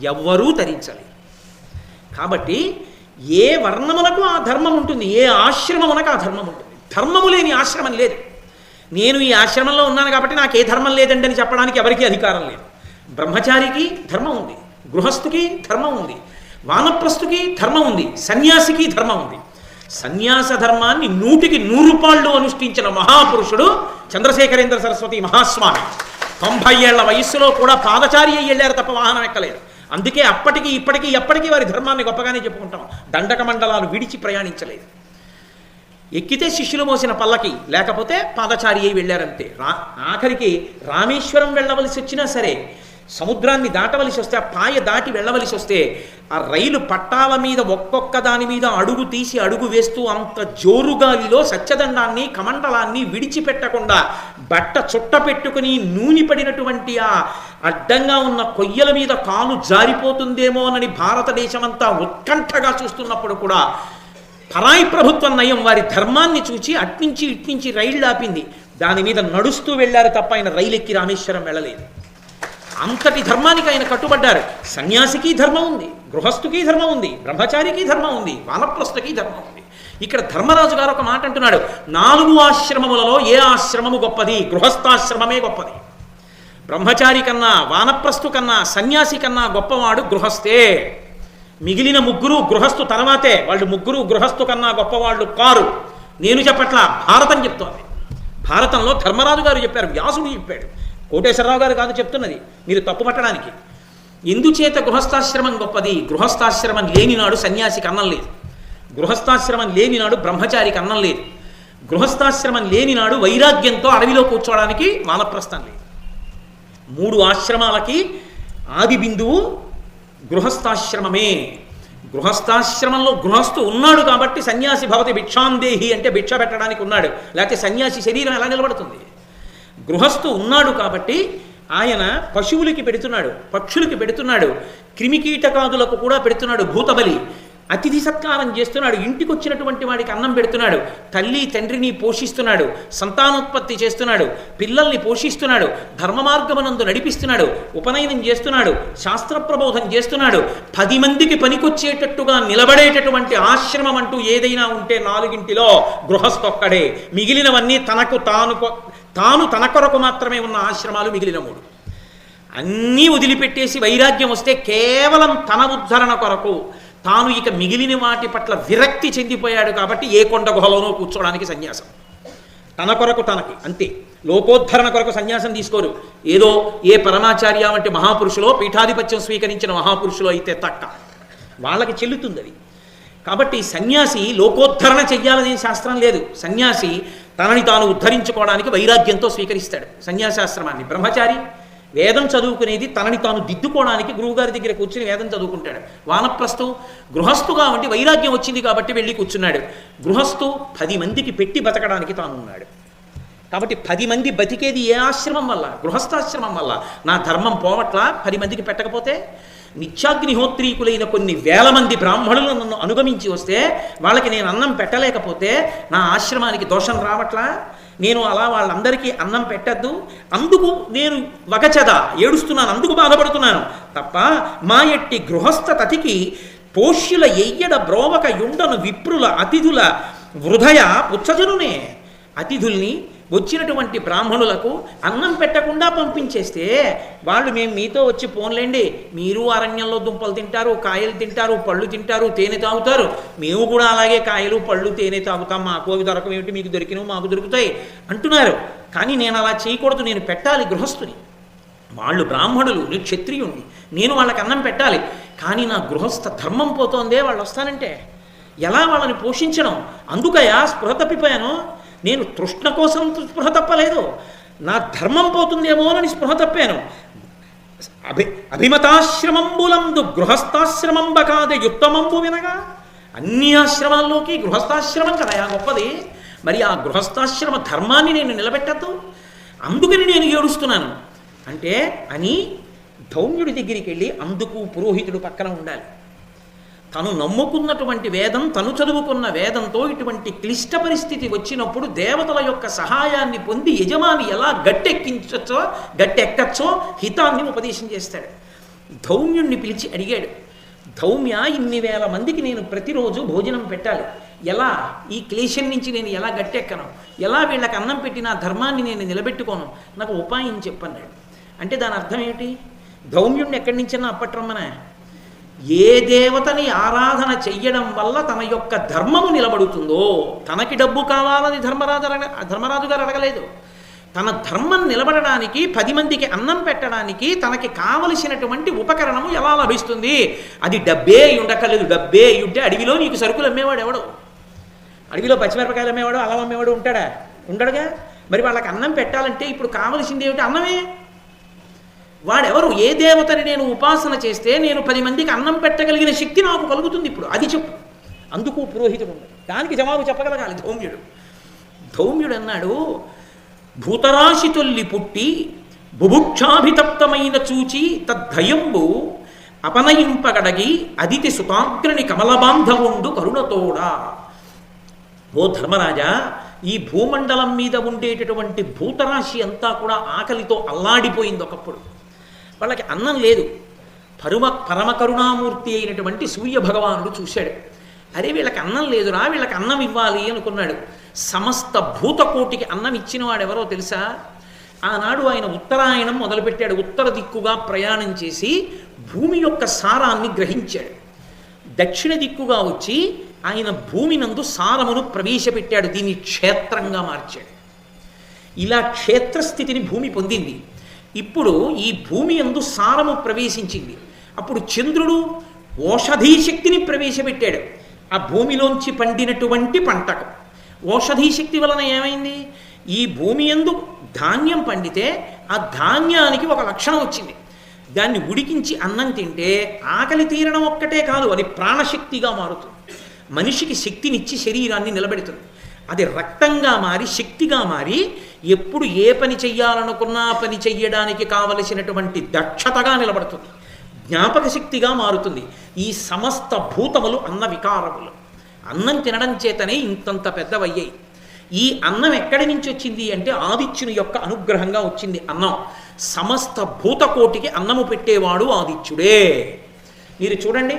ఎవ్వరూ తరించలేరు. కాబట్టి ఏ వర్ణమునకు ఆ ధర్మం ఉంటుంది ఏ ఆశ్రమమునకు ఆ ధర్మం ఉంటుంది? ధర్మము లేని ఆశ్రమం లేదు. నేను ఈ ఆశ్రమంలో ఉన్నాను కాబట్టి నాకు ఏ ధర్మం లేదండి అని చెప్పడానికి ఎవరికీ అధికారం లేదు. బ్రహ్మచారికి ధర్మం ఉంది గృహస్థుకి ధర్మం ఉంది వానప్రస్థుకి ధర్మం ఉంది సన్యాసికి ధర్మం ఉంది. సన్యాస ధర్మాన్ని నూటికి నూరు పాళ్ళు అనుష్ఠించిన మహాపురుషుడు చంద్రశేఖరేంద్ర సరస్వతి మహాస్వామి. తొంభై ఏళ్ళ వయస్సులో కూడా పాదచారి అయ్యి వెళ్ళారు తప్ప వాహనం ఎక్కలేదు. అందుకే అప్పటికి ఇప్పటికీ ఎప్పటికీ వారి ధర్మాన్ని గొప్పగానే చెప్పుకుంటాం. దండక మండలాలు విడిచి ప్రయాణించలేదు. ఎక్కితే శిష్యులు మోసిన పల్లకి లేకపోతే పాదచారి అయి వెళ్ళారంతే. రా ఆఖరికి రామేశ్వరం వెళ్ళవలసి వచ్చినా సరే సముద్రాన్ని దాటవలసి వస్తే ఆ పాయ దాటి వెళ్ళవలసి వస్తే ఆ రైలు పట్టాల మీద ఒక్కొక్క దాని మీద అడుగు తీసి అడుగు వేస్తూ అంత జోరుగాలిలో సత్యదండాన్ని కమండలాన్ని విడిచిపెట్టకుండా బట్ట చుట్ట పెట్టుకుని నూనె పడినటువంటి ఆ అడ్డంగా ఉన్న కొయ్యల మీద కాలు జారిపోతుందేమోనని భారతదేశమంతా ఉత్కంఠగా చూస్తున్నప్పుడు కూడా పరాయి ప్రభుత్వం నయం వారి ధర్మాన్ని చూచి అట్నుంచి ఇట్నుంచి రైళ్ళు ఆపింది. దాని మీద నడుస్తూ వెళ్ళారు తప్ప ఆయన రైలు ఎక్కి రామేశ్వరం వెళ్ళలేదు. అంతటి ధర్మానికి ఆయన కట్టుబడ్డారు. సన్యాసికి ధర్మం ఉంది గృహస్థుకి ధర్మం ఉంది బ్రహ్మచారికి ధర్మం ఉంది వానప్రస్థుకి ధర్మం ఉంది. ఇక్కడ ధర్మరాజు గారు ఒక మాట అంటున్నాడు నాలుగు ఆశ్రమములలో ఏ ఆశ్రమము గొప్పది? గృహస్థాశ్రమమే గొప్పది. బ్రహ్మచారి కన్నా వానప్రస్థు కన్నా సన్యాసి కన్నా గొప్పవాడు గృహస్థే. మిగిలిన ముగ్గురు గృహస్థు తర్వాతే వాళ్ళు ముగ్గురు గృహస్థు కన్నా గొప్పవాళ్ళు కారు. నేను చెప్పట్లా భారతం చెప్తోంది. భారతంలో ధర్మరాజు గారు చెప్పారు వ్యాసుడు చెప్పాడు. కోటేశ్వరరావు గారు కాదు చెప్తున్నది. మీరు తప్పు పట్టడానికి. ఎందుచేత గృహస్థాశ్రమం గొప్పది. గృహస్థాశ్రమం లేనినాడు సన్యాసికి అన్నం లేదు. గృహస్థాశ్రమం లేనినాడు బ్రహ్మచారికి అన్నం లేదు. గృహస్థాశ్రమం లేనినాడు వైరాగ్యంతో అడవిలో కూర్చోవడానికి వానప్రస్థం లేదు. మూడు ఆశ్రమాలకి ఆది బిందువు గృహస్థాశ్రమమే. గృహస్థాశ్రమంలో గృహస్థు ఉన్నాడు కాబట్టి సన్యాసి భవతి భిక్షాందేహి అంటే భిక్ష పెట్టడానికి ఉన్నాడు. లేకపోతే సన్యాసి శరీరం ఎలా నిలబడుతుంది? గృహస్థు ఉన్నాడు కాబట్టి ఆయన పశువులకి పెడుతున్నాడు పక్షులకి పెడుతున్నాడు క్రిమికీటకాదులకు కూడా పెడుతున్నాడు భూతబలి. అతిథి సత్కారం చేస్తున్నాడు ఇంటికి వచ్చినటువంటి వాడికి అన్నం పెడుతున్నాడు తల్లి తండ్రిని పోషిస్తున్నాడు సంతానోత్పత్తి చేస్తున్నాడు పిల్లల్ని పోషిస్తున్నాడు ధర్మ మార్గమునందు నడిపిస్తున్నాడు ఉపనయనం చేస్తున్నాడు శాస్త్ర ప్రబోధం చేస్తున్నాడు పది మందికి పనికొచ్చేటట్టుగా నిలబడేటటువంటి ఆశ్రమం అంటూ ఏదైనా ఉంటే నాలుగింటిలో గృహస్థొక్కడే. మిగిలినవన్నీ తనకు తాను తాను తన కొరకు మాత్రమే ఉన్న ఆశ్రమాలు మిగిలిన మూడు. అన్నీ వదిలిపెట్టేసి వైరాగ్యం వస్తే కేవలం తన ఉద్ధరణ కొరకు తాను ఇక మిగిలిన వాటి పట్ల విరక్తి చెందిపోయాడు కాబట్టి ఏ కొండ గుహలోనో కూర్చోడానికి సన్యాసం. తన కొరకు తనకి అంతే. లోకోద్ధరణ కొరకు సన్యాసం తీసుకోరు. ఏదో ఏ పరమాచార్య వంటి మహాపురుషులో పీఠాధిపత్యం స్వీకరించిన మహాపురుషులో అయితే తక్క. వాళ్ళకి చెల్లుతుంది అది. కాబట్టి సన్యాసి లోకోద్ధరణ చెయ్యాలనే శాస్త్రం లేదు. సన్యాసి తనని తాను ఉద్ధరించుకోవడానికి వైరాగ్యంతో స్వీకరిస్తాడు. సన్యాసాశ్రమాన్ని. బ్రహ్మచారి వేదం చదువుకునేది తనని తాను దిద్దుకోవడానికి గురువుగారి దగ్గర కూర్చుని వేదం చదువుకుంటాడు. వానప్రస్థు గృహస్థుగా ఉండి వైరాగ్యం వచ్చింది కాబట్టి వెళ్ళి కూర్చున్నాడు. గృహస్థు పది మందికి పెట్టి బతకడానికి తాను ఉన్నాడు కాబట్టి పది మంది బతికేది ఏ ఆశ్రమం వల్ల? గృహస్థాశ్రమం వల్ల. నా ధర్మం పోవట్లా? పది మందికి పెట్టకపోతే? నిత్యాగ్నిహోత్రీకులైన కొన్ని వేల మంది బ్రాహ్మణులు నన్ను అనుగమించి వస్తే వాళ్ళకి నేను అన్నం పెట్టలేకపోతే నా ఆశ్రమానికి దోషం రావట్లా? నేను అలా వాళ్ళందరికీ అన్నం పెట్టద్దు. అందుకు నేను వగచద ఏడుస్తున్నాను అందుకు బాధపడుతున్నాను. తప్ప మా ఎట్టి గృహస్థ తతికి పోష్యుల ఎయ్యడ బ్రోవక యుండను విప్రుల అతిథుల వృధయ పుచ్చజనునే. అతిథుల్ని వచ్చినటువంటి బ్రాహ్మణులకు అన్నం పెట్టకుండా పంపించేస్తే వాళ్ళు మేము మీతో వచ్చి పోన్లేండి. మీరు అరణ్యంలో దుంపలు తింటారు కాయలు తింటారు పళ్ళు తింటారు తేనె తాగుతారు. మేము కూడా అలాగే కాయలు పళ్ళు తేనె తాగుతాం. మాకు అవి దొరకవేమిటి మీకు దొరికినవి మాకు దొరుకుతాయి అంటున్నారు. కానీ నేను అలా చేయకూడదు. నేను పెట్టాలి గృహస్థుని. వాళ్ళు బ్రాహ్మణులు నేను క్షత్రియుణ్ణి. నేను వాళ్ళకి అన్నం పెట్టాలి. కానీ నా గృహస్థ ధర్మం పోతోందే వాళ్ళు వస్తానంటే. ఎలా వాళ్ళని పోషించడం? అందుకయా స్పృహ తప్పిపోయాను. నేను తృష్ణ కోసం స్పృహ తప్పలేదు. నా ధర్మం పోతుందేమోనని స్పృహ తప్పాను. అభి అభిమతాశ్రమంబులందు గృహస్థాశ్రమంబ కాదే యుత్తమంబు వినగా అన్ని ఆశ్రమాల్లోకి గృహస్థాశ్రమం కదా గొప్పది. మరి ఆ గృహస్థాశ్రమ ధర్మాన్ని నేను నిలబెట్టద్దు. అందుకని నేను ఏడుస్తున్నాను. అంటే అని ధౌమ్యుడి దగ్గరికి వెళ్ళి అందుకు పురోహితుడు పక్కన ఉండాలి. తను నమ్ముకున్నటువంటి వేదం తను చదువుకున్న వేదంతో ఇటువంటి క్లిష్ట పరిస్థితి వచ్చినప్పుడు దేవతల యొక్క సహాయాన్ని పొంది యజమాని ఎలా గట్టెక్కించచ్చో గట్టెక్కచ్చో హితాన్ని ఉపదేశం చేస్తాడు. ధౌమ్యుణ్ణి పిలిచి అడిగాడు ధౌమ్య ఇన్ని వేల మందికి నేను ప్రతిరోజు భోజనం పెట్టాలి. ఎలా? ఈ క్లేశం నుంచి నేను ఎలా గట్టెక్కను? ఎలా వీళ్ళకి అన్నం పెట్టినా ధర్మాన్ని నేను నిలబెట్టుకోను? నాకు ఉపాయం చెప్పన్నాడు. అంటే దాని అర్థం ఏమిటి? ధౌమ్యుణ్ణి ఎక్కడి నుంచైనా అప్పట్రమ్మనే? ఏ దేవతని ఆరాధన చెయ్యడం వల్ల తన యొక్క ధర్మము నిలబడుతుందో తనకి డబ్బు కావాలని ధర్మరాజు ధర్మరాజు గారు అడగలేదు. తన ధర్మం నిలబడడానికి పది మందికి అన్నం పెట్టడానికి తనకి కావలసినటువంటి ఉపకరణము ఎలా లభిస్తుంది? అది డబ్బే ఉండక్కర్లేదు డబ్బే ఉంటే అడవిలో నీకు సరుకులు అమ్మేవాడు ఎవడు? అడవిలో పచ్చిమిరపకాయలు అమ్మేవాడు అల్లం అమ్మేవాడు ఉంటాడా? ఉండడుగా? మరి వాళ్ళకి అన్నం పెట్టాలంటే ఇప్పుడు కావలసింది ఏమిటి? అన్నమే. వాడెవరు? ఏ దేవతని నేను ఉపాసన చేస్తే నేను పది మందికి అన్నం పెట్టగలిగిన శక్తి నాకు కలుగుతుంది ఇప్పుడు. అది చెప్పు. అందుకు పురోహితుడు ఉండదు దానికి జవాబు చెప్పగలగాలి ధౌమ్యుడు. ధౌమ్యుడు అన్నాడు భూతరాశి తొల్లి పుట్టి బుభుక్షాభితప్తమైన చూచి తద్ధయంబు అపనయింపగడగి అదితి సుతాగ్రని కమలబాంధవుండు కరుణతోడా. ఓ ధర్మరాజా ఈ భూమండలం మీద ఉండేటటువంటి భూతరాశి అంతా కూడా ఆకలితో అల్లాడిపోయింది ఒకప్పుడు. వాళ్ళకి అన్నం లేదు. పరమ పరమ కరుణామూర్తి అయినటువంటి సూర్య భగవానుడు చూశాడు. అరే వీళ్ళకి అన్నం లేదురా వీళ్ళకి అన్నం ఇవ్వాలి అనుకున్నాడు. సమస్త భూతకోటికి అన్నం ఇచ్చిన వాడు ఎవరో తెలుసా? ఆనాడు ఆయన ఉత్తరాయణం మొదలుపెట్టాడు. ఉత్తర దిక్కుగా ప్రయాణం చేసి భూమి యొక్క సారాన్ని గ్రహించాడు. దక్షిణ దిక్కుగా వచ్చి ఆయన భూమి నందు సారమును ప్రవేశపెట్టాడు. దీన్ని క్షేత్రంగా మార్చాడు. ఇలా క్షేత్రస్థితిని భూమి పొందింది. ఇప్పుడు ఈ భూమి ఎందు సారము ప్రవేశించింది. అప్పుడు చంద్రుడు ఓషధీ శక్తిని ప్రవేశపెట్టాడు. ఆ భూమిలోంచి పండినటువంటి పంటకు. ఓషధీ శక్తి వలన ఏమైంది? ఈ భూమి ఎందు ధాన్యం పండితే ఆ ధాన్యానికి ఒక లక్షణం వచ్చింది. దాన్ని ఉడికించి అన్నం తింటే ఆకలి తీరడం ఒక్కటే కాదు అది ప్రాణశక్తిగా మారుతుంది. మనిషికి శక్తినిచ్చి శరీరాన్ని నిలబెడుతుంది. అది రక్తంగా మారి శక్తిగా మారి ఎప్పుడు ఏ పని చెయ్యాలనుకున్నా పని చెయ్యడానికి కావలసినటువంటి దక్షతగా నిలబడుతుంది. జ్ఞాపక శక్తిగా మారుతుంది. ఈ సమస్త భూతములు అన్న వికారములు. అన్నం తినడం చేతనే ఇంతంత పెద్దవయ్యాయి. ఈ అన్నం ఎక్కడి నుంచి వచ్చింది అంటే ఆదిత్యుని యొక్క అనుగ్రహంగా వచ్చింది అన్నం. సమస్త భూతకోటికి అన్నము పెట్టేవాడు ఆదిత్యుడే. మీరు చూడండి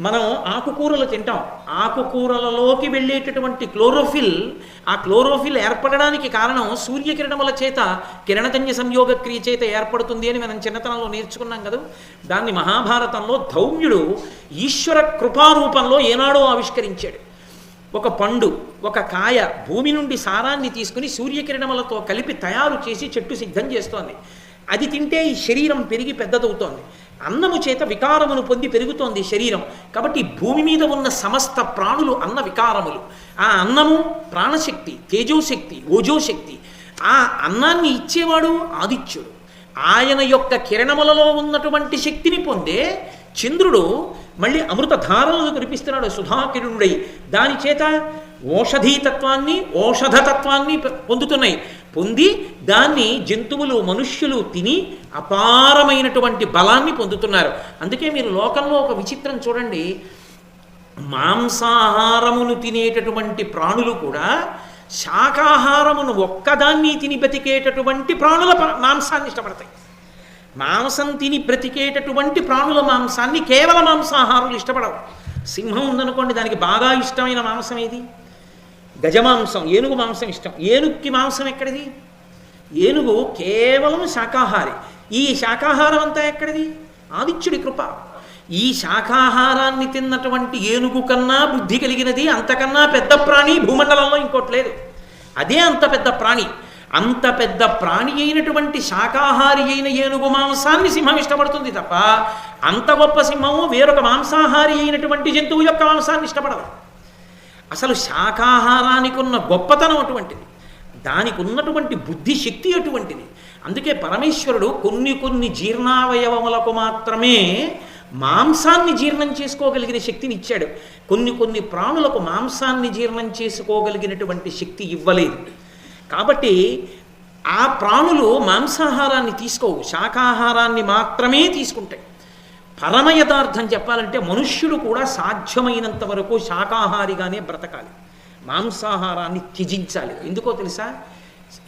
మనం ఆకుకూరలు తింటాం. ఆకుకూరలలోకి వెళ్ళేటటువంటి క్లోరోఫిల్ ఆ క్లోరోఫిల్ ఏర్పడడానికి కారణం సూర్యకిరణముల చేత కిరణజన్య సంయోగ క్రియ చేత ఏర్పడుతుంది అని మనం చిన్నతనంలో నేర్చుకున్నాం కదా. దాన్ని మహాభారతంలో ధౌమ్యుడు ఈశ్వర కృపారూపంలో ఏనాడో ఆవిష్కరించాడు. ఒక పండు ఒక కాయ భూమి నుండి సారాన్ని తీసుకుని సూర్యకిరణములతో కలిపి తయారు చేసి చెట్టు సిద్ధం చేస్తోంది. అది తింటే ఈ శరీరం పెరిగి పెద్దదవుతోంది. అన్నము చేత వికారమును పొంది పెరుగుతోంది శరీరం. కాబట్టి భూమి మీద ఉన్న సమస్త ప్రాణులు అన్న వికారములు. ఆ అన్నము ప్రాణశక్తి తేజోశక్తి ఓజోశక్తి. ఆ అన్నాన్ని ఇచ్చేవాడు ఆదిత్యుడు. ఆయన యొక్క కిరణములలో ఉన్నటువంటి శక్తిని పొందే చంద్రుడు మళ్ళీ అమృతధారలను కనిపిస్తున్నాడు కురిపిస్తున్నాడు సుధాకిరణుడై. దాని చేత ఓషధీతత్వాన్ని ఓషధతత్వాన్ని పొందుతున్నాయి. పొంది దాన్ని జంతువులు మనుష్యులు తిని అపారమైనటువంటి బలాన్ని పొందుతున్నారు. అందుకే మీరు లోకంలో ఒక విచిత్రం చూడండి. మాంసాహారమును తినేటటువంటి ప్రాణులు కూడా శాకాహారమును ఒక్కదాన్ని తిని బతికేటటువంటి ప్రాణుల ప- మాంసాన్ని ఇష్టపడతాయి. మాంసం తిని బ్రతికేటటువంటి ప్రాణుల మాంసాన్ని కేవల మాంసాహారులు ఇష్టపడవు సింహం ఉందనుకోండి దానికి బాగా ఇష్టమైన మాంసం ఏది? గజమాంసం ఏనుగు మాంసం ఇష్టం. ఏనుగుకి మాంసం ఎక్కడిది? ఏనుగు కేవలం శాకాహారి. ఈ శాకాహారం అంతా ఎక్కడిది? ఆదిత్యుడి కృప. ఈ శాకాహారాన్ని తిన్నటువంటి ఏనుగు కన్నా బుద్ధి కలిగినది అంతకన్నా పెద్ద ప్రాణి భూమండలంలో ఇంకోటి లేదు. అదే అంత పెద్ద ప్రాణి. అంత పెద్ద ప్రాణి అయినటువంటి శాకాహారి అయిన ఏనుగు మాంసాన్ని సింహం ఇష్టపడుతుంది తప్ప అంత గొప్ప సింహము వేరొక మాంసాహారి అయినటువంటి జంతువు యొక్క మాంసాన్ని ఇష్టపడదు. అసలు శాకాహారానికి ఉన్న గొప్పతనం అటువంటిది. దానికి ఉన్నటువంటి బుద్ధి శక్తి అటువంటిది. అందుకే పరమేశ్వరుడు కొన్ని కొన్ని జీర్ణావయవములకు మాత్రమే మాంసాన్ని జీర్ణం చేసుకోగలిగిన శక్తిని ఇచ్చాడు. కొన్ని కొన్ని ప్రాణులకు మాంసాన్ని జీర్ణం చేసుకోగలిగినటువంటి శక్తి ఇవ్వలేదు. కాబట్టి ఆ ప్రాణులు మాంసాహారాన్ని తీసుకోవు. శాకాహారాన్ని మాత్రమే తీసుకుంటాయి. పరమ యథార్థం చెప్పాలంటే మనుష్యులు కూడా సాధ్యమైనంత వరకు శాకాహారిగానే బ్రతకాలి. మాంసాహారాన్ని త్యజించాలి. ఎందుకో తెలుసా?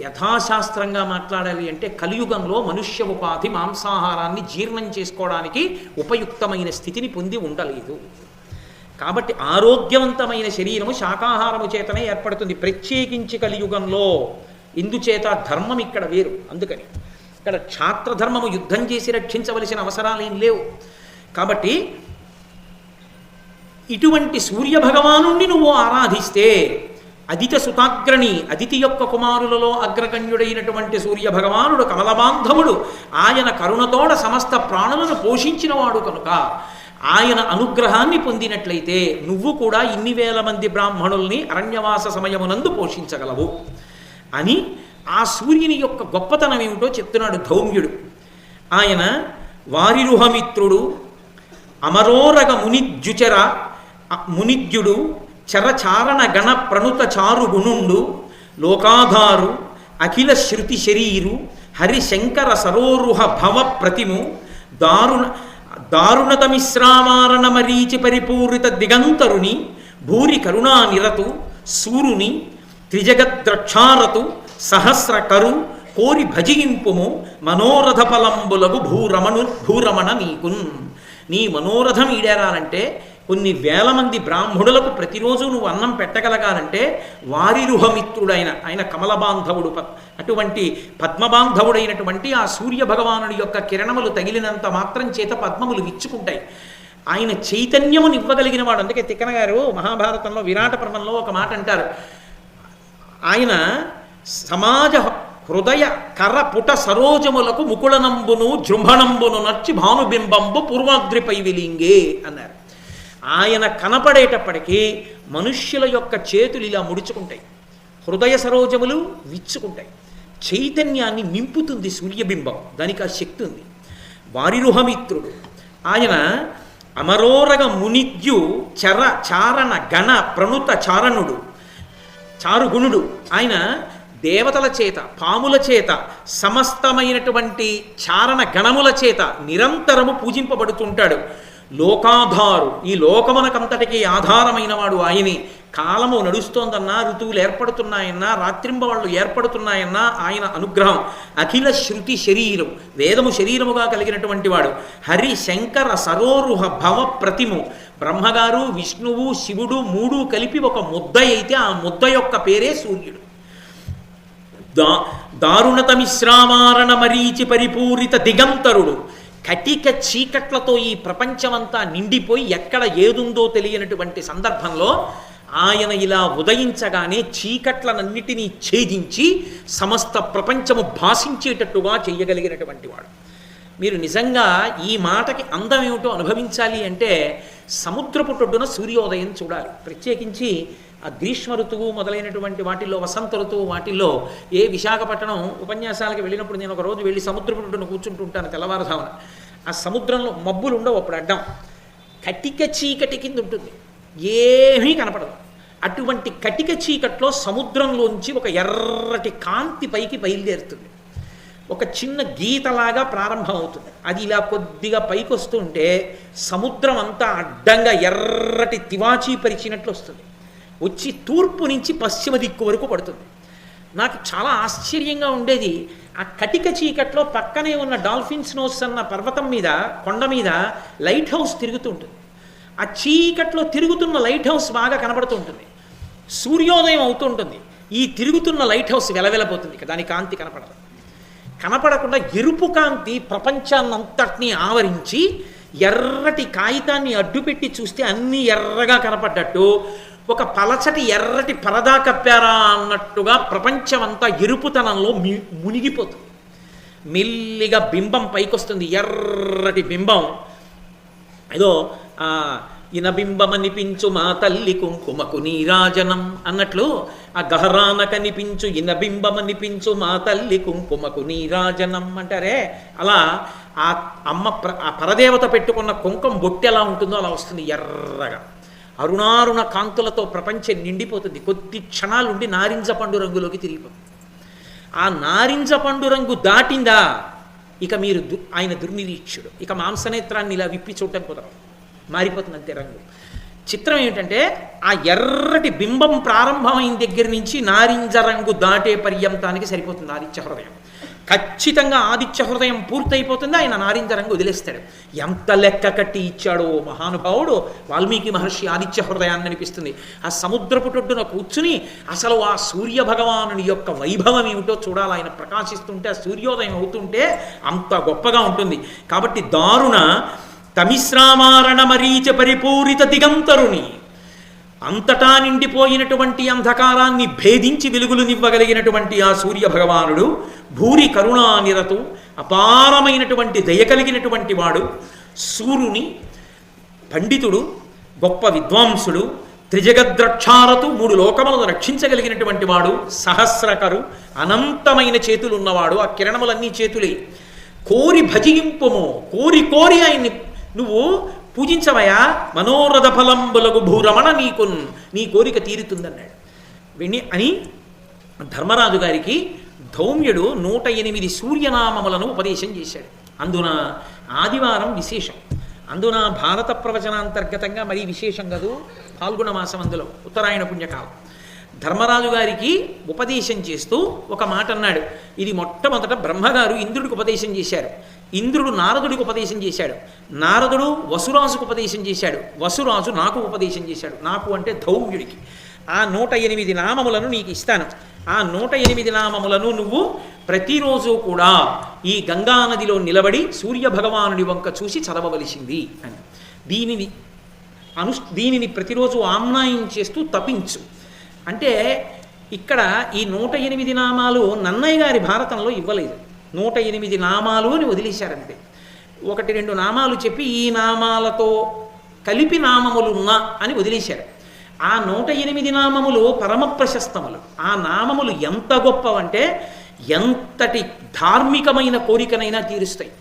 యథాశాస్త్రంగా మాట్లాడాలి అంటే కలియుగంలో మనుష్య ఉపాధి మాంసాహారాన్ని జీర్ణం చేసుకోవడానికి ఉపయుక్తమైన స్థితిని పొంది ఉండలేదు. కాబట్టి ఆరోగ్యవంతమైన శరీరము శాకాహారము చేతనే ఏర్పడుతుంది. ప్రత్యేకించి కలియుగంలో ఇందుచేత ధర్మం ఇక్కడ వేరు. అందుకని ఇక్కడ క్షాత్రధర్మము యుద్ధం చేసి రక్షించవలసిన అవసరాలు ఏం లేవు. కాబట్టి ఇటువంటి సూర్య నువ్వు ఆరాధిస్తే అదిత సుతాగ్రణి అదితి యొక్క కుమారులలో అగ్రగణ్యుడైనటువంటి సూర్య భగవానుడు కమలబాంధవుడు ఆయన కరుణతోడ సమస్త ప్రాణులను పోషించినవాడు కనుక ఆయన అనుగ్రహాన్ని పొందినట్లయితే నువ్వు కూడా ఇన్ని వేల మంది బ్రాహ్మణుల్ని అరణ్యవాస సమయమునందు పోషించగలవు. అని ఆ సూర్యుని యొక్క గొప్పతనం ఏమిటో చెప్తున్నాడు ధౌమ్యుడు. ఆయన వారిరుహమిత్రుడు అమరోరగ మునిద్యుచర మునిద్యుడు చరచారణ గణ ప్రణుత చారు గుణుండు లోకాధారు అఖిల శృతి శరీరు హరిశంకర సరోరుహ భవ ప్రతిము దారుణ దారుణతమిశ్రామారణ మరీచి పరిపూరిత దిగంతరుని భూరి కరుణానిరతు సూరుని త్రిజగద్రక్షారతు సహస్ర కరు కోరి భజింపుము మనోరథ ఫలంబులగు భూరమణు భూరమణ నీకున్ నీ మనోరథం ఈడేరాలంటే కొన్ని వేల మంది బ్రాహ్మణులకు ప్రతిరోజు నువ్వు అన్నం పెట్టగలగాలంటే వారిరుహమిత్రుడైన ఆయన కమలబాంధవుడు అటువంటి పద్మబాంధవుడైనటువంటి ఆ సూర్య భగవానుడి యొక్క కిరణములు తగిలినంత మాత్రం చేత పద్మములు విచ్చుకుంటాయి. ఆయన చైతన్యమును ఇవ్వగలిగిన వాడు. అందుకే తిక్కన గారు మహాభారతంలో విరాట పర్వంలో ఒక మాట అంటారు. ఆయన సమాజ హృదయ కర్ర పుట సరోజములకు ముకుళనంబును జృంభణంబును నచ్చి భానుబింబంబు పూర్వాద్రిపై విలింగే అన్నారు. ఆయన కనపడేటప్పటికీ మనుష్యుల యొక్క చేతులు ఇలా ముడుచుకుంటాయి. హృదయ సరోజములు విచ్చుకుంటాయి. చైతన్యాన్ని నింపుతుంది సూర్యబింబం. దానికి ఆ శక్తి ఉంది. వారిరుహమిత్రుడు ఆయన అమరోరగ మునిద్యు చర చారణ గణ ప్రణుత చారణుడు చారుగుణుడు. ఆయన దేవతల చేత పాముల చేత సమస్తమైనటువంటి చారణ గణముల చేత నిరంతరము పూజింపబడుతుంటాడు. లోకాధారు ఈ లోకమునకంతటికి ఆధారమైన వాడు ఆయనే. కాలము నడుస్తోందన్నా ఋతువులు ఏర్పడుతున్నాయన్నా రాత్రింబవళ్ళు ఏర్పడుతున్నాయన్నా ఆయన అనుగ్రహం. అఖిల శృతి శరీరం వేదము శరీరముగా కలిగినటువంటి వాడు. హరి శంకర సరోరుహ భవ ప్రతిము. బ్రహ్మగారు విష్ణువు శివుడు మూడు కలిపి ఒక ముద్ద అయితే ఆ ముద్ద యొక్క పేరే సూర్యుడు. దా దారుణత మిశ్రామారణ మరీచి పరిపూరిత దిగంతరుడు కటిక చీకట్లతో ఈ ప్రపంచమంతా నిండిపోయి ఎక్కడ ఏదుందో తెలియనటువంటి సందర్భంలో ఆయన ఇలా ఉదయించగానే చీకట్లనన్నిటినీ ఛేదించి సమస్త ప్రపంచము భాషించేటట్టుగా చేయగలిగినటువంటి వాడు. మీరు నిజంగా ఈ మాటకి అందం ఏమిటో అనుభవించాలి అంటే సముద్రపు టొడ్డున సూర్యోదయం చూడాలి. ప్రత్యేకించి ఆ గ్రీష్మ ఋతువు మొదలైనటువంటి వాటిల్లో వసంత ఋతువు వాటిల్లో ఏ విశాఖపట్నం ఉపన్యాసాలకు వెళ్ళినప్పుడు నేను ఒక రోజు వెళ్ళి సముద్రపు కూర్చుంటుంటాను తెల్లవారుధామన ఆ సముద్రంలో మబ్బులు ఉండవు అప్పుడు అడ్డం. కటిక చీకటి కింద ఉంటుంది. ఏమీ కనపడదు. అటువంటి కటిక చీకట్లో సముద్రంలోంచి ఒక ఎర్రటి కాంతి పైకి బయలుదేరుతుంది. ఒక చిన్న గీతలాగా ప్రారంభం అవుతుంది అది ఇలా కొద్దిగా పైకి వస్తుంటే సముద్రం అంతా అడ్డంగా ఎర్రటి తివాచీ పరిచినట్లు వస్తుంది. వచ్చి తూర్పు నుంచి పశ్చిమ దిక్కు వరకు పడుతుంది. నాకు చాలా ఆశ్చర్యంగా ఉండేది ఆ కటిక చీకట్లో పక్కనే ఉన్న డాల్ఫిన్స్ నోస్ అన్న పర్వతం మీద కొండ మీద లైట్ హౌస్ తిరుగుతుంటుంది ఆ చీకట్లో తిరుగుతున్న లైట్ హౌస్ బాగా కనబడుతూ ఉంటుంది. సూర్యోదయం అవుతూ ఉంటుంది. ఈ తిరుగుతున్న లైట్ హౌస్ వెలవెలబోతుంది ఇక దాని కాంతి కనపడదు. కనపడకుండా ఎరుపు కాంతి ప్రపంచాన్నంతటినీ ఆవరించి ఎర్రటి కాగితాన్ని అడ్డుపెట్టి చూస్తే అన్నీ ఎర్రగా కనపడ్డట్టు. ఒక పలచటి ఎర్రటి పరదా కప్పారా అన్నట్టుగా ప్రపంచమంతా ఎరుపుతనంలో మునిగిపోతుంది. మెల్లిగా బింబం పైకొస్తుంది ఎర్రటి బింబం. ఏదో ఇనబింబమనిపించు మా తల్లి కుంకుమకు నీరాజనం అన్నట్లు ఆ గహరాన కనిపించు ఇనబింబమనిపించు మా తల్లి కుంకుమకు నీరాజనం అంటారే. అలా ఆ అమ్మ ప్ర ఆ పరదేవత పెట్టుకున్న కుంకం బొట్టి ఎలా ఉంటుందో అలా వస్తుంది ఎర్రగా. అరుణారుణ కాంతులతో ప్రపంచం నిండిపోతుంది. కొద్ది క్షణాలుండి నారింజ పండు రంగులోకి తిరిగిపోతుంది. ఆ నారింజ పండు రంగు దాటిందా ఇక మీరు దు ఆయన దుర్నిరీక్షుడు. ఇక మాంసనేత్రాన్ని ఇలా విప్పి చూడటం కుదరదు. మారిపోతుంది అంతే రంగు. చిత్రం ఏమిటంటే ఆ ఎర్రటి బింబం ప్రారంభమైన దగ్గర నుంచి నారింజ రంగు దాటే పర్యంతానికి సరిపోతుంది ఆదిత్య హృదయం. ఖచ్చితంగా ఆదిత్య హృదయం పూర్తయిపోతుంది. ఆయన నారింజ రంగు వదిలేస్తాడు. ఎంత లెక్క కట్టి ఇచ్చాడో మహానుభావుడు వాల్మీకి మహర్షి ఆదిత్య హృదయాన్ని అనిపిస్తుంది ఆ సముద్రపుటొడ్డున కూర్చుని అసలు ఆ సూర్య భగవానుని యొక్క వైభవం ఏమిటో చూడాలి. ఆయన ప్రకాశిస్తుంటే ఆ సూర్యోదయం అవుతుంటే అంత గొప్పగా ఉంటుంది. కాబట్టి దారుణ తమిశ్రామారణ మరీచ పరిపూరిత దిగంతరుని అంతటా నిండిపోయినటువంటి అంధకారాన్ని భేదించి వెలుగులునివ్వగలిగినటువంటి ఆ సూర్య భగవానుడు భూరి కరుణానిరతు అపారమైనటువంటి దయ కలిగినటువంటి వాడు సూర్యుని పండితుడు గొప్ప విద్వాంసుడు త్రిజగద్రక్షారతు మూడు లోకములను రక్షించగలిగినటువంటి వాడు సహస్రకరు అనంతమైన చేతులు ఉన్నవాడు ఆ కిరణములన్నీ చేతులే. కోరి భజింపుము కోరి కోరి ఆయన్ని నువ్వు పూజించవయా? మనోరథ ఫలంబులకు భూరమణ నీకు నీ కోరిక తీరుతుందన్నాడు. విని అని ధర్మరాజు గారికి ధౌమ్యుడు నూట ఎనిమిది సూర్యనామములను ఉపదేశం చేశాడు. అందున ఆదివారం విశేషం. అందున భారత ప్రవచనాంతర్గతంగా మరీ విశేషం కదూ పాల్గొన మాసం అందులో ఉత్తరాయణ పుణ్యకాలం. ధర్మరాజు గారికి ఉపదేశం చేస్తూ ఒక మాట అన్నాడు ఇది మొట్టమొదట బ్రహ్మగారు ఇంద్రుడికి ఉపదేశం చేశారు. ఇంద్రుడు నారదుడికి ఉపదేశం చేశాడు. నారదుడు వసురాజుకు ఉపదేశం చేశాడు. వసురాజు నాకు ఉపదేశం చేశాడు. నాకు అంటే ధౌమ్యుడికి. ఆ నూట ఎనిమిది నామములను నీకు ఇస్తాను. ఆ నూట ఎనిమిది నామములను నువ్వు ప్రతిరోజు కూడా ఈ గంగానదిలో నిలబడి సూర్య భగవానుడి వంక చూసి చదవవలసింది అని. దీనిని అను దీనిని ప్రతిరోజు ఆమ్నాయం చేస్తూ తపించు. అంటే ఇక్కడ ఈ నూట ఎనిమిది నామాలు నన్నయ్య గారి భారతంలో ఇవ్వలేదు. నూట ఎనిమిది నామాలు అని వదిలేశారంతే. ఒకటి రెండు నామాలు చెప్పి ఈ నామాలతో కలిపి నామములున్నా అని వదిలేశారు. ఆ నూట ఎనిమిది నామములు పరమ ప్రశస్తములు. ఆ నామములు ఎంత గొప్పవంటే ఎంతటి ధార్మికమైన కోరికనైనా తీరుస్తాయి.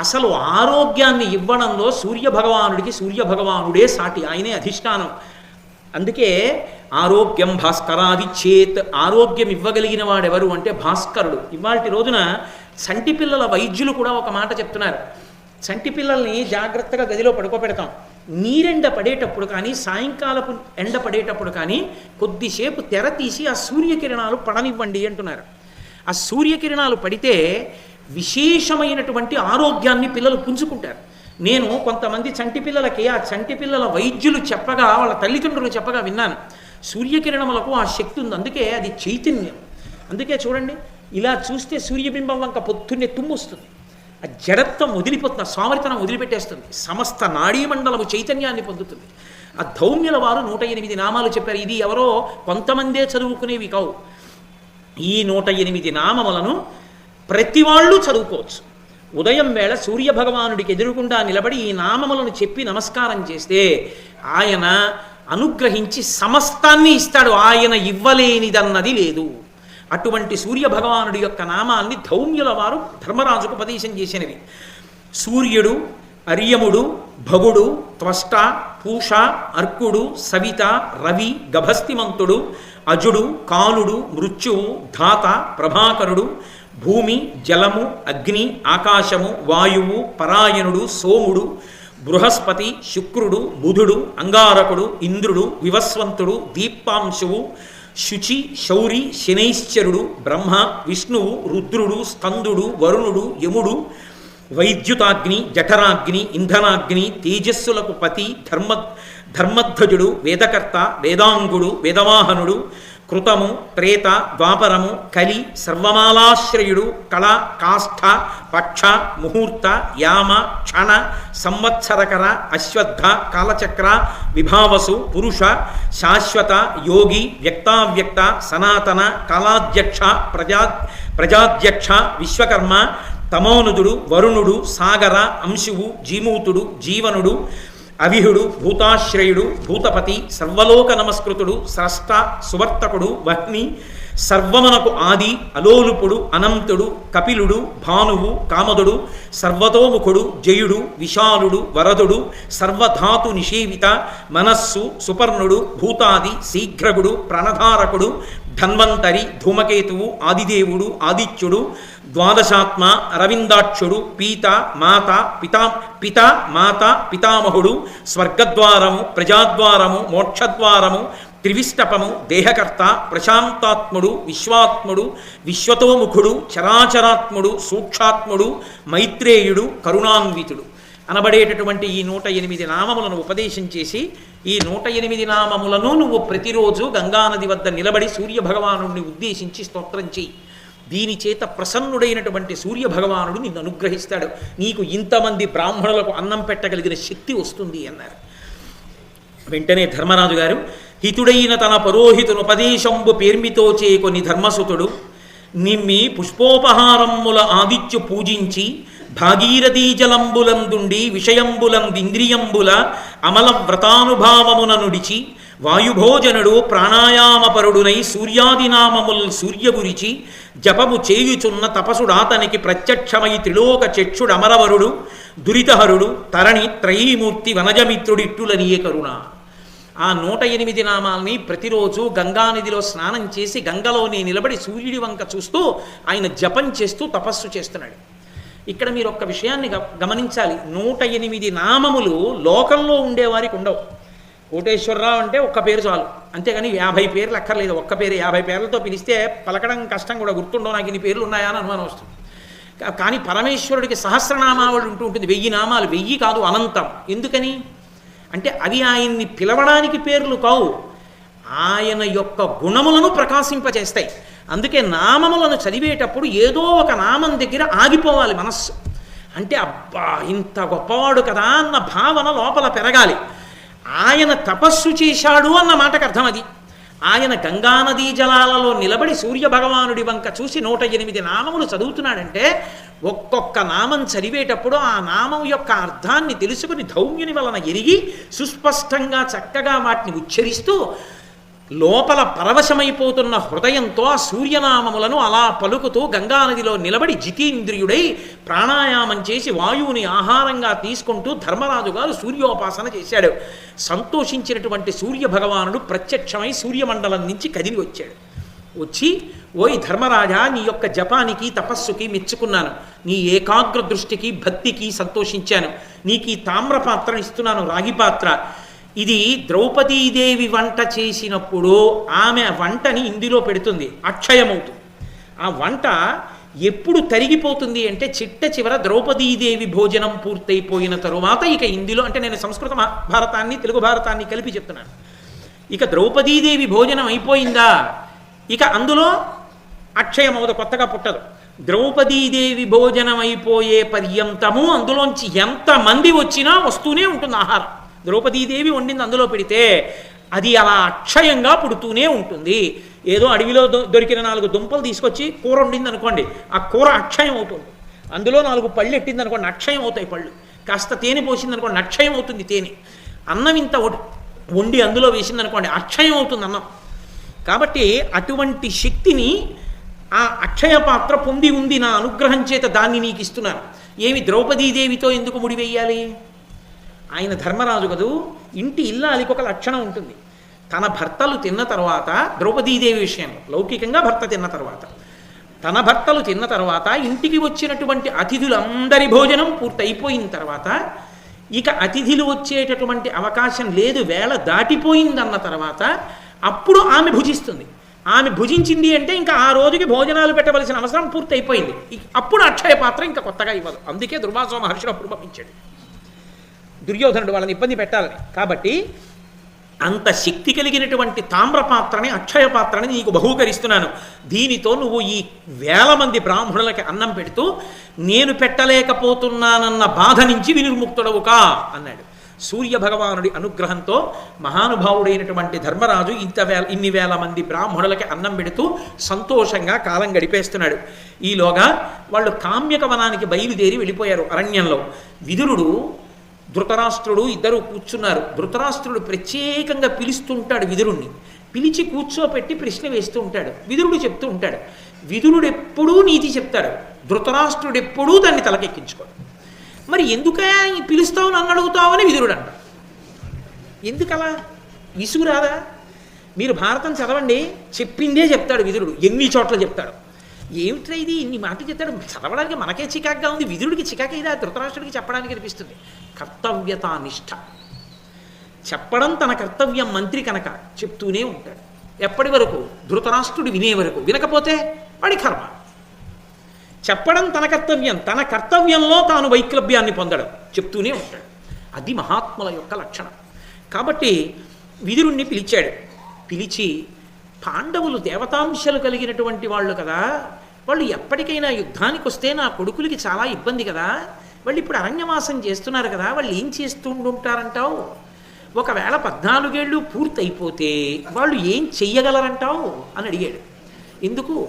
అసలు ఆరోగ్యాన్ని ఇవ్వడంలో సూర్య భగవానుడికి సూర్య భగవానుడే సాటి. ఆయనే అధిష్టానం. అందుకే ఆరోగ్యం భాస్కరాది చేత్ ఆరోగ్యం ఇవ్వగలిగిన వాడెవరు అంటే భాస్కరుడు. ఇవాటి రోజున సంటి పిల్లల వైద్యులు కూడా ఒక మాట చెప్తున్నారు. సంటి పిల్లల్ని జాగ్రత్తగా గదిలో పడుకోబెడతాం. నీరెండ పడేటప్పుడు కానీ సాయంకాలపు ఎండ పడేటప్పుడు కానీ కొద్దిసేపు తెర తీసి ఆ సూర్యకిరణాలు పడనివ్వండి అంటున్నారు. ఆ సూర్యకిరణాలు పడితే విశేషమైనటువంటి ఆరోగ్యాన్ని పిల్లలు పుంజుకుంటారు. నేను కొంతమంది చంటి పిల్లలకి ఆ చంటి పిల్లల వైద్యులు చెప్పగా వాళ్ళ తల్లిదండ్రులు చెప్పగా విన్నాను. సూర్యకిరణములకు ఆ శక్తి ఉంది. అందుకే అది చైతన్యం. అందుకే చూడండి ఇలా చూస్తే సూర్యబింబం వంక పొద్దున్నే తుమ్మొస్తుంది. ఆ జడత్వం వదిలిపోతుంది ఆ సోమరితనం వదిలిపెట్టేస్తుంది. సమస్త నాడీమండలము చైతన్యాన్ని పొందుతుంది. ఆ ధౌమ్యుల వారు నూట ఎనిమిది నామాలు చెప్పారు. ఇది ఎవరో కొంతమందే చదువుకునేవి కావు. ఈ నూట ఎనిమిది నామములను ప్రతి వాళ్ళు చదువుకోవచ్చు. ఉదయం వేళ సూర్య భగవానుడికి ఎదురుగుండా నిలబడి ఈ నామములను చెప్పి నమస్కారం చేస్తే ఆయన అనుగ్రహించి సమస్తాన్ని ఇస్తాడు. ఆయన ఇవ్వలేనిదన్నది లేదు. అటువంటి సూర్య భగవానుడి యొక్క నామాన్ని ధౌమ్యుల వారు ధర్మరాజుకు ఉపదేశం చేసినవి. సూర్యుడు అర్యముడు భగుడు త్వష్ట పూష అర్కుడు సవిత రవి గభస్తిమంతుడు అజుడు కాలుడు మృత్యువు ధాత ప్రభాకరుడు భూమి జలము అగ్ని ఆకాశము వాయువు పరాయణుడు సోముడు బృహస్పతి శుక్రుడు బుధుడు అంగారకుడు ఇంద్రుడు వివస్వంతుడు దీపాంశువు శుచి శౌరి శనైశ్చరుడు బ్రహ్మ విష్ణువు రుద్రుడు స్కందుడు వరుణుడు యముడు వైద్యుతాగ్ని జఠరాగ్ని ఇంధనాగ్ని తేజస్సులకు పతి ధర్మ ధర్మధ్వజుడు వేదకర్త వేదాంగుడు వేదవాహనుడు కృతము త్రేత ద్వాపరము కలి సర్వమాలాశ్రయుడు కళ కాష్ఠ పక్ష ముహూర్త యామ క్షణ సంవత్సరకర అశ్వత్థ కాలచక్ర విభావసు పురుష శాశ్వత యోగి వ్యక్తావ్యక్త సనాతన కాలాధ్యక్ష ప్రజా ప్రజాధ్యక్ష విశ్వకర్మ తమోనుదుడు వరుణుడు సాగర అంశువు జీమూతుడు జీవనుడు అవిహుడు భూతాశ్రయుడు భూతపతి సర్వలోక నమస్కృతుడు స్రష్ట సువర్తకుడు వహ్ని సర్వమునకు ఆది అలోలుపుడు అనంతుడు కపిలుడు భానువు కామదుడు సర్వతోముఖుడు జయుడు విశాలుడు వరదుడు సర్వధాతు నిషేవిత మనస్సు సుపర్ణుడు భూతాది శీఘ్రగుడు ప్రణధారకుడు ధన్వంతరి ధూమకేతువు ఆదిదేవుడు ఆదిత్యుడు ద్వాదశాత్మ అరవిందాక్షుడు పీత మాత పితా పిత మాత పితామహుడు స్వర్గద్వారము ప్రజాద్వారము మోక్షద్వారము త్రివిష్టపము దేహకర్త ప్రశాంతాత్ముడు విశ్వాత్ముడు విశ్వతోముఖుడు చరాచరాత్ముడు సూక్షాత్ముడు మైత్రేయుడు కరుణాన్వితుడు. అనబడేటటువంటి ఈ నూట ఎనిమిది నామములను ఉపదేశం చేసి ఈ నూట ఎనిమిది నామములను నువ్వు ప్రతిరోజు గంగానది వద్ద నిలబడి సూర్యభగవాను ఉద్దేశించి స్తోత్రం చేయి దీని చేత ప్రసన్నుడైనటువంటి సూర్యభగవానుడు నిన్ను అనుగ్రహిస్తాడు. నీకు ఇంతమంది బ్రాహ్మణులకు అన్నం పెట్టగలిగిన శక్తి వస్తుంది అన్నారు. వెంటనే ధర్మరాజు గారు హితుడైన తన పరోహితును ఉపదేశంబు పేర్మితో చేకొని ధర్మసుతుడు నిమ్మి పుష్పోపహారమ్ముల ఆదిత్యు పూజించి భాగీరథీ జలంబులందుండి విషయంబులందింద్రియంబుల అమల వ్రతానుభావమున నుడిచి వాయుభోజనుడు ప్రాణాయామపరుడునై సూర్యాదినామముల్ సూర్యగురిచి జపము చేయుచున్న తపసుడాతనికి ప్రత్యక్షమై త్రిలోక చక్షుడమరవరుడు దురితహరుడు తరణి త్రయీమూర్తి వనజమిత్రుడిట్టులనియే కరుణ. ఆ నూట ఎనిమిది నామాల్ని ప్రతిరోజు గంగానదిలో స్నానం చేసి గంగలోనే నిలబడి సూర్యుడి వంక చూస్తూ ఆయన జపం చేస్తూ తపస్సు చేస్తున్నాడు. ఇక్కడ మీరు ఒక్క విషయాన్ని గ- గమనించాలి. నూట ఎనిమిది నామములు లోకంలో ఉండేవారికి ఉండవు. కోటేశ్వరరావు అంటే ఒక్క పేరు చాలు. అంతేగాని యాభై పేర్లు అక్కర్లేదు. ఒక్క పేరు యాభై పేర్లతో పిలిస్తే పలకడం కష్టం కూడా గుర్తుండవు. నాకు ఇన్ని పేర్లు ఉన్నాయా అని అనుమానం వస్తుంది. కానీ పరమేశ్వరుడికి సహస్రనామావళి ఉంటూ ఉంటుంది. వెయ్యి నామాలు. వెయ్యి కాదు అనంతం. ఎందుకని? అంటే అవి ఆయన్ని పిలవడానికి పేర్లు కావు. ఆయన యొక్క గుణములను ప్రకాశింపచేస్తాయి అందుకే నామములను చదివేటప్పుడు ఏదో ఒక నామం దగ్గర ఆగిపోవాలి మనస్సు. అంటే అబ్బా ఇంత గొప్పవాడు కదా అన్న భావన లోపల పెరగాలి. ఆయన తపస్సు చేశాడు అన్న మాటకు అర్థం అది. ఆయన గంగానదీ జలాలలో నిలబడి సూర్య భగవానుడి వంక చూసి నూట ఎనిమిది నామములు చదువుతున్నాడంటే ఒక్కొక్క నామం చదివేటప్పుడు ఆ నామం యొక్క అర్థాన్ని తెలుసుకుని ధౌమ్యుని వలన ఎరిగి సుస్పష్టంగా చక్కగా వాటిని ఉచ్చరిస్తూ లోపల పరవశమైపోతున్న హృదయంతో ఆ సూర్యనామములను అలా పలుకుతూ గంగానదిలో నిలబడి జితేంద్రియుడై ప్రాణాయామం చేసి వాయువుని ఆహారంగా తీసుకుంటూ ధర్మరాజు గారు సూర్యోపాసన చేశాడు. సంతోషించినటువంటి సూర్య భగవానుడు ప్రత్యక్షమై సూర్యమండలం నుంచి కదిలి వచ్చాడు. వచ్చి ఓయ్ ధర్మరాజా నీ యొక్క జపానికి తపస్సుకి మెచ్చుకున్నాను. నీ ఏకాగ్ర దృష్టికి భక్తికి సంతోషించాను. నీకు ఈ తామ్రపాత్ర ఇస్తున్నాను రాగి పాత్ర ఇది ద్రౌపదీదేవి వంట చేసినప్పుడు ఆమె వంటని ఇందులో పెడుతుంది అక్షయమవుతుంది ఆ వంట ఎప్పుడు తరిగిపోతుంది అంటే చిట్ట చివర ద్రౌపదీదేవి భోజనం పూర్తయిపోయిన తరువాత ఇక ఇందులో అంటే నేను సంస్కృత భారతాన్ని తెలుగు భారతాన్ని కలిపి చెప్తున్నాను. ఇక ద్రౌపదీదేవి భోజనం అయిపోయిందా? ఇక అందులో అక్షయమవదు కొత్తగా పుట్టదు. ద్రౌపదీదేవి భోజనం అయిపోయే పర్యంతము అందులోంచి ఎంతమంది వచ్చినా వస్తూనే ఉంటుంది ఆహారం. ద్రౌపదీదేవి వండింది అందులో పెడితే అది అలా అక్షయంగా పుడుతూనే ఉంటుంది. ఏదో అడవిలో దొ- దొరికిన నాలుగు దుంపలు తీసుకొచ్చి కూర వండింది అనుకోండి ఆ కూర అక్షయం అవుతుంది. అందులో నాలుగు పళ్ళు ఎట్టింది అనుకోండి అక్షయం అవుతాయి పళ్ళు. కాస్త తేనె పోసింది అనుకోండి అక్షయం అవుతుంది తేనె. అన్నం ఇంత వండి అందులో వేసింది అనుకోండి అక్షయం అవుతుంది అన్నం. కాబట్టి అటువంటి శక్తిని ఆ అక్షయ పాత్ర పొంది ఉంది నా అనుగ్రహం చేత దాన్ని నీకు ఇస్తున్నాను. ఏమి ద్రౌపదీదేవితో ఎందుకు ముడివేయాలి? ఆయన ధర్మరాజు కదూ? ఇంటి ఇల్లాలికి ఒక లక్షణం ఉంటుంది. తన భర్తలు తిన్న తర్వాత ద్రౌపదీదేవి విషయంలో లౌకికంగా భర్త తిన్న తర్వాత తన భర్తలు తిన్న తర్వాత ఇంటికి వచ్చినటువంటి అతిథులందరి భోజనం పూర్తయిపోయిన తర్వాత ఇక అతిథులు వచ్చేటటువంటి అవకాశం లేదు వేళ దాటిపోయిందన్న తర్వాత అప్పుడు ఆమె భుజిస్తుంది. ఆమె భుజించింది అంటే ఇంకా ఆ రోజుకి భోజనాలు పెట్టవలసిన అవసరం పూర్తయిపోయింది. అప్పుడు అక్షయ పాత్ర ఇంకా కొత్తగా ఇవ్వదు. అందుకే దుర్వాసో మహర్షులు అప్పుడు పంపించాడు. దుర్యోధనుడు వాళ్ళని ఇబ్బంది పెట్టాలని. కాబట్టి అంత శక్తి కలిగినటువంటి తామ్ర పాత్రని అక్షయ పాత్రని నీకు బహూకరిస్తున్నాను. దీనితో నువ్వు ఈ వేల మంది బ్రాహ్మణులకి అన్నం పెడుతూ నేను పెట్టలేకపోతున్నానన్న బాధ నుంచి వినిర్ముక్తుడవు కా అన్నాడు. సూర్య భగవానుడి అనుగ్రహంతో మహానుభావుడైనటువంటి ధర్మరాజు ఇంత వేల ఇన్ని వేల మంది బ్రాహ్మణులకి అన్నం పెడుతూ సంతోషంగా కాలం గడిపేస్తున్నాడు. ఈలోగా వాళ్ళు కామ్యక వనానికి బయలుదేరి వెళ్ళిపోయారు అరణ్యంలో. విదురుడు ధృతరాష్ట్రుడు ఇద్దరు కూర్చున్నారు. ధృతరాష్ట్రుడు ప్రత్యేకంగా పిలుస్తుంటాడు విదురుణ్ణి. పిలిచి కూర్చోపెట్టి ప్రశ్న వేస్తూ ఉంటాడు. విదురుడు చెప్తూ ఉంటాడు. విదురుడు ఎప్పుడూ నీతి చెప్తాడు. ధృతరాష్ట్రుడు ఎప్పుడూ దాన్ని తలకెక్కించుకోడు. మరి ఎందుకయా పిలుస్తావు నన్ను అడుగుతావని విదురుడు అంట ఎందుకలా? విసుగు రాదా? మీరు భారతం చదవండి. చెప్పిందే చెప్తాడు విదురుడు. ఎన్ని చోట్ల చెప్తాడు? ఏమిట్రా ఇది? ఇన్ని మాటలు చెప్తాడు చదవడానికి మనకే చికాక్గా ఉంది. విధుడికి చికాక ఇది ఆ ధృతరాష్ట్రుడికి చెప్పడానికి అనిపిస్తుంది. కర్తవ్యతా నిష్ఠ చెప్పడం తన కర్తవ్యం మంత్రి కనుక చెప్తూనే ఉంటాడు. ఎప్పటి వరకు? ధృతరాష్ట్రుడు వినే వరకు. వినకపోతే వాడి కర్మ. చెప్పడం తన కర్తవ్యం. తన కర్తవ్యంలో తాను వైక్లభ్యాన్ని పొందడం. చెప్తూనే ఉంటాడు. అది మహాత్ముల యొక్క లక్షణం. కాబట్టి విధురుణ్ణి పిలిచాడు. పిలిచి పాండవులు దేవతాంశలు కలిగినటువంటి వాళ్ళు కదా. వాళ్ళు ఎప్పటికైనా యుద్ధానికి వస్తే నా కొడుకులకి చాలా ఇబ్బంది కదా. వాళ్ళు ఇప్పుడు అరణ్యవాసం చేస్తున్నారు కదా. వాళ్ళు ఏం చేస్తూ ఉంటారంటావు? ఒకవేళ పద్నాలుగేళ్ళు పూర్తయిపోతే వాళ్ళు ఏం చెయ్యగలరంటావు? అని అడిగాడు. ఎందుకు?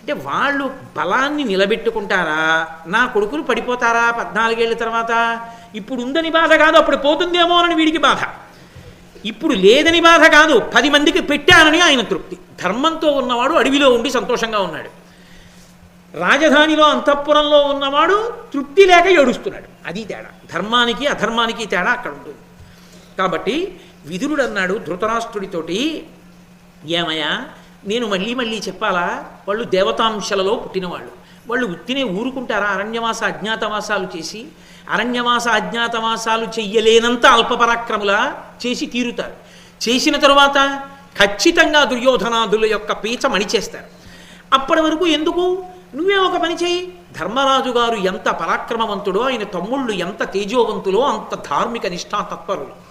అంటే వాళ్ళు బలాన్ని నిలబెట్టుకుంటారా? నా కొడుకులు పడిపోతారా పద్నాలుగేళ్ళ తర్వాత? ఇప్పుడు ఉందని బాధ కాదు అప్పుడు పోతుందేమో అని వీడికి బాధ. ఇప్పుడు లేదని బాధ కాదు. పది మందికి పెట్టానని ఆయన తృప్తి. ధర్మంతో ఉన్నవాడు అడవిలో ఉండి సంతోషంగా ఉన్నాడు. రాజధానిలో అంతఃపురంలో ఉన్నవాడు తృప్తి లేక ఏడుస్తున్నాడు. అది తేడా. ధర్మానికి అధర్మానికి తేడా అక్కడ ఉంటుంది. కాబట్టి విదురుడు అన్నాడు ధృతరాష్ట్రుడితోటి ఏమయ్యా నేను మళ్ళీ మళ్ళీ చెప్పాలా? వాళ్ళు దేవతాంశలలో పుట్టినవాళ్ళు. వాళ్ళు ఉత్తినే ఊరుకుంటారా? అరణ్యవాస అజ్ఞాతవాసాలు చేసి అరణ్యవాస అజ్ఞాతవాసాలు చెయ్యలేనంత అల్పపరాక్రముల చేసి తీరుతారు. చేసిన తరువాత ఖచ్చితంగా దుర్యోధనాదుల యొక్క పీచ మణిచేస్తారు. అప్పటి వరకు ఎందుకు? నువ్వే ఒక పని చేయి ధర్మరాజు గారు ఎంత పరాక్రమవంతుడో ఆయన తమ్ముళ్ళు ఎంత తేజోవంతులో అంత ధార్మిక నిష్ఠా తత్పరులు.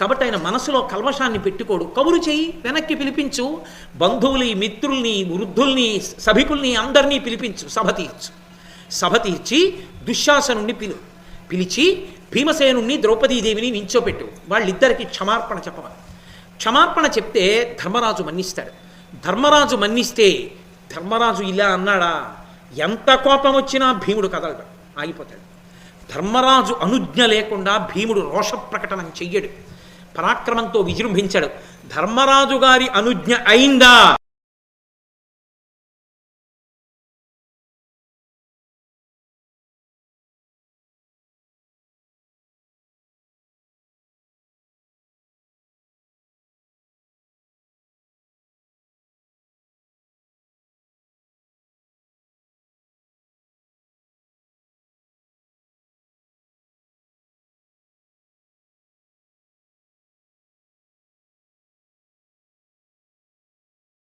కాబట్టి ఆయన మనసులో కల్మషాన్ని పెట్టుకోడు. కబురు చెయ్యి వెనక్కి పిలిపించు. బంధువుల్ని మిత్రుల్ని వృద్ధుల్ని సభికుల్ని అందరినీ పిలిపించు. సభ తీర్చు. సభ తీర్చి దుశ్శాసనుణ్ణి పిలు. పిలిచి భీమసేనుణ్ణి ద్రౌపదీదేవిని నించోపెట్టు. వాళ్ళిద్దరికి క్షమార్పణ చెప్పమని. క్షమార్పణ చెప్తే ధర్మరాజు మన్నిస్తాడు. ధర్మరాజు మన్నిస్తే ధర్మరాజు ఇలా అన్నాడా? ఎంత కోపం వచ్చినా భీముడు కదలడు. ఆగిపోతాడు. ధర్మరాజు అనుజ్ఞ లేకుండా భీముడు రోష ప్రకటన చెయ్యడు. పరాక్రమంతో విజృంభించాడు. ధర్మరాజు గారి అనుజ్ఞ అయిందా?